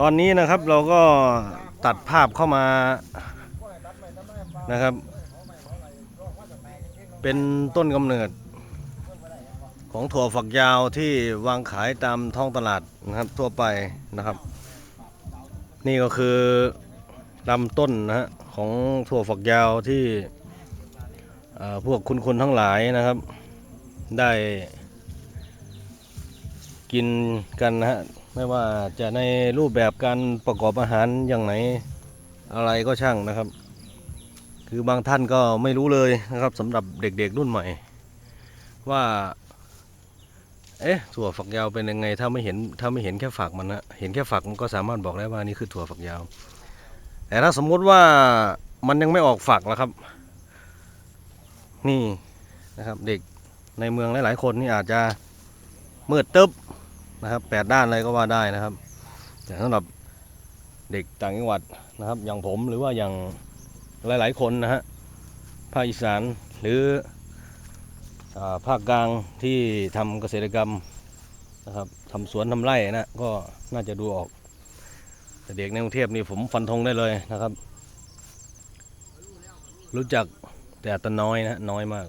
ตอนนี้นะครับเราก็ตัดภาพเข้ามานะครับ เป็นต้นกำเนิดของถั่วฝักยาวที่วางขายตามท้องตลาดนะครับทั่วไปนะครับ นี่ก็คือลำต้นนะฮะของถั่วฝักยาวที่พวกคุณคุณทั้งหลายนะครับ ได้ กินกันนะฮะไม่ว่าจะในรูปแบบการประกอบอาหารอย่างไหนอะไรก็ช่างนะครับ คือบางท่านก็ไม่รู้เลยนะครับสำหรับเด็กๆรุ่นใหม่ ว่า เอ๊ะถั่วฝักยาวเป็นยังไง ถ้าไม่เห็นถ้าไม่เห็นแค่ฝักมันนะเห็นแค่ฝักมันก็สามารถบอกได้ว่านี่คือถั่วฝักยาว แต่ถ้าสมมุติว่ามันยังไม่ออกฝักแล้วครับ นี่นะครับเด็กในเมืองหลายๆคนนี่อาจจะมืดตึ๊บ นะครับแปดด้านเลยก็ว่าได้นะครับแต่สำหรับเด็กต่างจังหวัดนะครับ อย่างผมหรือว่าอย่างหลาย ๆ คนนะฮะภาคอีสานหรืออภาคกลางที่ทำเกษตรกรรมนะครับทำสวนทำไร่นะก็น่าจะดูออกแต่เด็กในกรุงเทพนี่ผมฟันธงได้เลยนะครับ รู้จักแต่อัตน้อยนะน้อยมาก